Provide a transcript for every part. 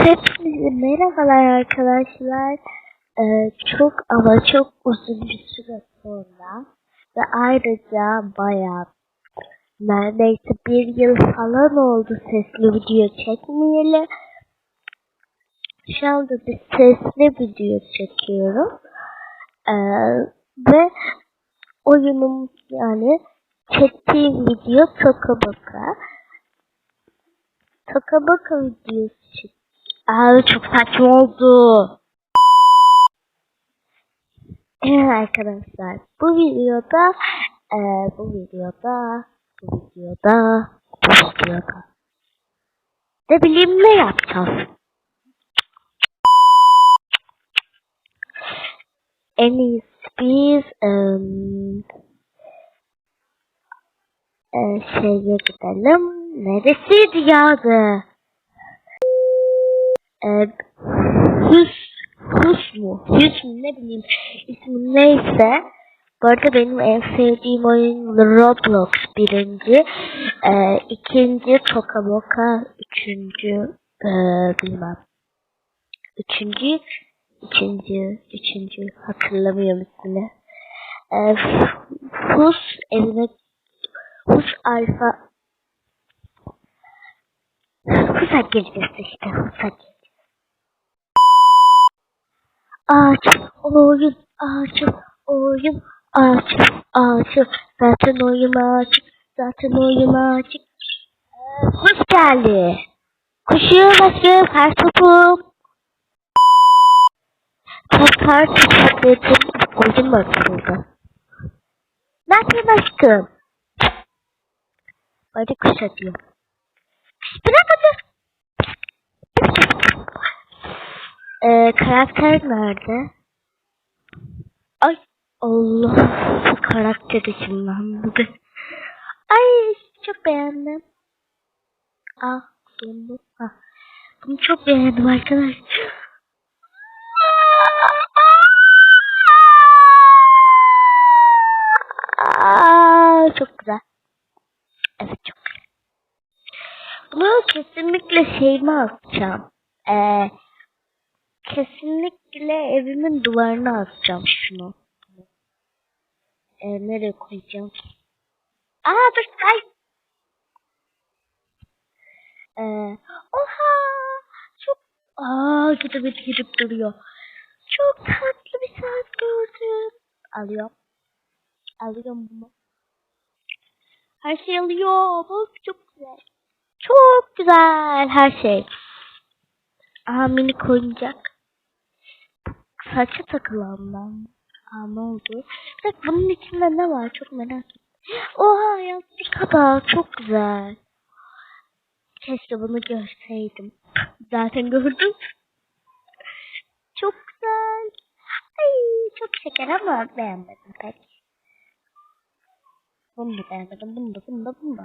Hepinize merhabalar arkadaşlar. Ee, çok ama çok uzun bir süre sonra ve ayrıca bayağı neredeyse bir yıl falan oldu sesli video çekmeyeli. Şu anda bir sesli video çekiyorum. Ee, ve oyunum yani çektiğim video Toka. Toka Boka videosu çek. Abi çok saçma oldu. Evet arkadaşlar bu videoda e, bu videoda bu videoda bu videoda ne bileyim ne yapacağız. En iyisi biz em, e, şeye gidelim. Neresiydi ya adı? E, Hüs, Hüs mu? Hüs mü? Ne bileyim. ismi neyse. Bu arada benim en sevdiğim oyun Roblox birinci. E, ikinci Toka Boka. Üçüncü e, bilmem. Üçüncü üçüncü üçüncü hatırlamıyorum ismini. E, Hus evine Hus Alfa Husak gecesi işte Husak gecesi. Ağaç oyun ağaç oyun ağaç ağaç zaten oyun ağaç zaten oyun ağaç Hoş geldi. Koşuyor basıyor her topum. Top her top dedim. Koydum bak burada. Ne yapayım aşkım? Hadi kuş atıyor. Bırak Ee, karakter nerede? Ay Allah bu karakteri kimlendi? Ay çok beğendim. Ah bunu. Ah. Bunu çok beğendim arkadaşlar. Aa, çok güzel. Evet çok güzel. Bunu kesinlikle şeyime atacağım. Ee, kesinlikle evimin duvarına asacağım şunu. Ee, nereye koyacağım? Aa dur ay. Ee, oha çok aa bir girip duruyor. Çok tatlı bir saat gördüm. Alıyorum. Alıyorum bunu. Her şey alıyor. Bak çok güzel. Çok güzel her şey. Aha mini oyuncak. Saçı takılan ben. Aa ne oldu? Bir bunun içinde ne var? Çok merak ettim. Oha yazdık kadar çok güzel. Keşke bunu görseydim. Zaten gördüm. Çok güzel. Ay çok şeker ama beğenmedim pek. Bunu da beğenmedim. Bunu da bunu da bunu da.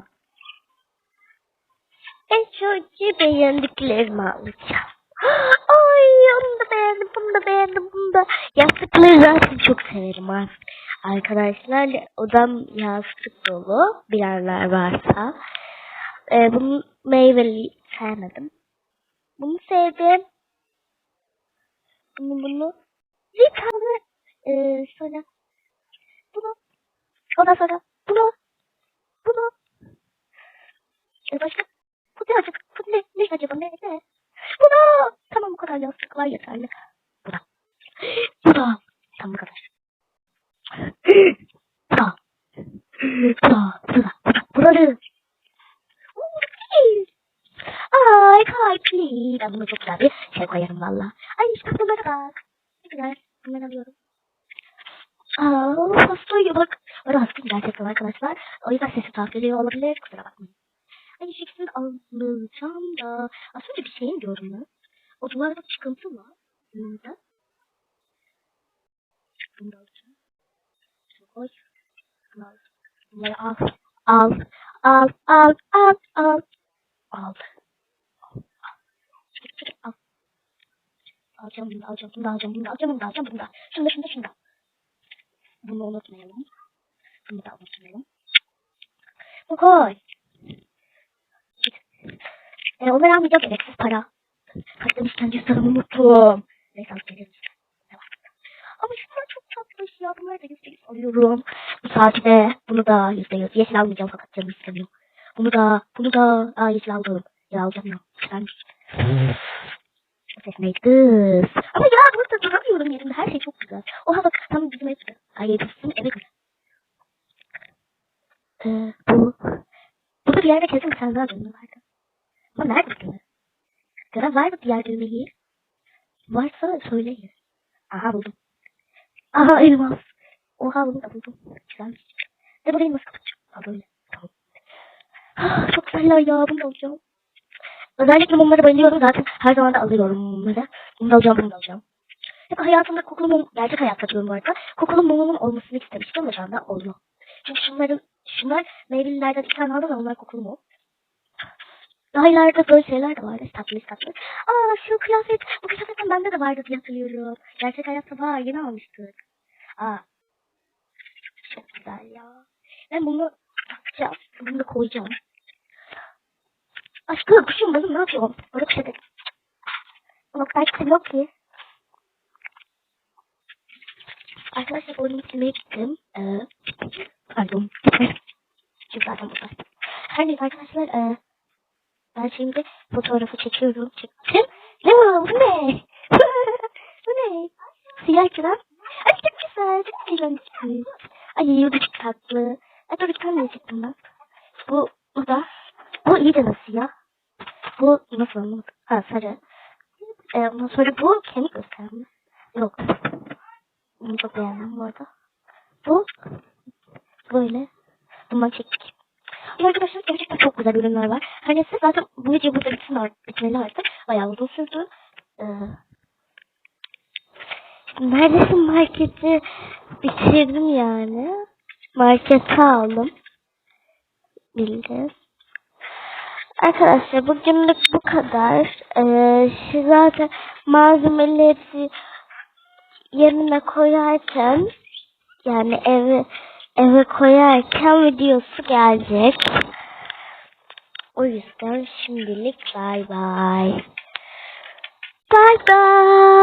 En çok beğendiklerimi alacağım. Ay onu beğendim, bunu da beğendim, bunu da. Yastıkları zaten çok severim. Arkadaşlar odam yastık dolu bir yerler varsa. Ee, bunu meyveli sevmedim. Bunu sevdim. Bunu bunu. Bir tane ee, sonra bunu. Ondan sonra bunu. Bunu. Ee, başka? Bu ne acaba? Bu ne? Ne acaba? Ne? Ne? Buna! Tamam bu kadar yastıklar yeterli. Buna. Buna. Tamam bu kadar. Buna. Buna. Buna. Buraları. Ay kalpli. Ben bunu çok güzel bir şey koyarım valla. Ay işte bunlara bak. Ne güzel. Bunları alıyorum. Aa, hastayım bak. Bana hastayım gerçekten arkadaşlar. O yüzden sesi takip ediyor olabilir. Kusura bakmayın. Ay şekilde alacağım da. Az önce bir şey gördüm ben. O duvarda çıkıntı var. Önümüzde. Bunu da alacağım. Şunu koy. Al. Bunları al. Al. Al. Al. Al. Al. Al. Çıkıp çıkıp al. Alacağım bunu da alacağım bunu da alacağım bunu da alacağım bunu da alacağım bunu da. Şunu da şunu da şunu da. Bunu unutmayalım. Bunu da unutmayalım. Bu koy. E, onları almayacağım gereksiz para. Kaç demişken cüzdanımı unuttum. Neyse alıp geliriz. Ama şunlar çok tatlı ya. Bunları da yüzde yüz alıyorum. Bu saatte bunu da yüzde yüz. Yeşil almayacağım fakat canım istemiyor. Bunu da, bunu da, aa yeşil aldım. Ya alacağım ya. Güzelmiş. Ses neydi kız? Ama ya burada duramıyorum yerimde. Her şey çok güzel. Oha bak tam bizim ev güzel. Ay bizim eve güzel. Ee, bu. Burada bir yerde kesin bir tane daha. Ama nerede? Gören var mı diğer düğmeyi? Varsa söyleyin. Aha buldum. Aha elmas. Oha bunu da buldum. Güzelmiş. De burayı nasıl kapatacağım? Ha böyle. Tamam. Ah, çok güzeller ya. Bunu da alacağım. Özellikle mumlara bayılıyorum. Zaten her zaman da alıyorum mumları. Bunu da alacağım, bunu da alacağım. Hep hayatımda kokulu mum, gerçek hayatta diyorum bu arada. Kokulu mumumun olmasını istemiştim ama şu anda oldu. Çünkü şunların, şunlar meyvelilerden iki tane aldım ama onlar kokulu mum. Daha ileride böyle şeyler de vardı. Tatlı tatlı. Aa şu kıyafet. Bu kıyafetten bende de vardı diye hatırlıyorum. Gerçek hayatta var. Yeni almıştık. Aa. Çok güzel ya. Ben bunu takacağım. Bunu da koyacağım. Aşkım kuşum benim ne yapıyorum? Böyle kuş o kadar çok yok ki. Arkadaşlar oyunu bitirmeye gittim. Ee, pardon. Çünkü zaten burada. Her neyse arkadaşlar. E, ben şimdi fotoğrafı çekiyorum. Çektim. Ne bu? Bu ne? bu ne? Siyah kral. Ay çok güzel. Çok eğlenceli. Ay bu da çok tatlı. Ay dur bir çektim ben. Bu, bu da. Bu iyice nasıl ya? Bu nasıl anlamadım. Ha sarı. Ee, ondan sonra bu kemik gösterme. Yok. Bunu çok beğendim bu arada. Bu böyle. Bundan çektik. Ama arkadaşlar gerçekten çok güzel ürünler var. Her neyse zaten bu video burada bitsin artık. Bitmeli artık. Bayağı uzun sürdü. Ee, neredesin marketi bitirdim yani. Markete aldım. Bildim. Arkadaşlar bugünlük bu kadar. Ee, zaten malzemeleri yerine koyarken yani eve eve koyarken videosu gelecek. O yüzden şimdilik bay bay. Bay bay.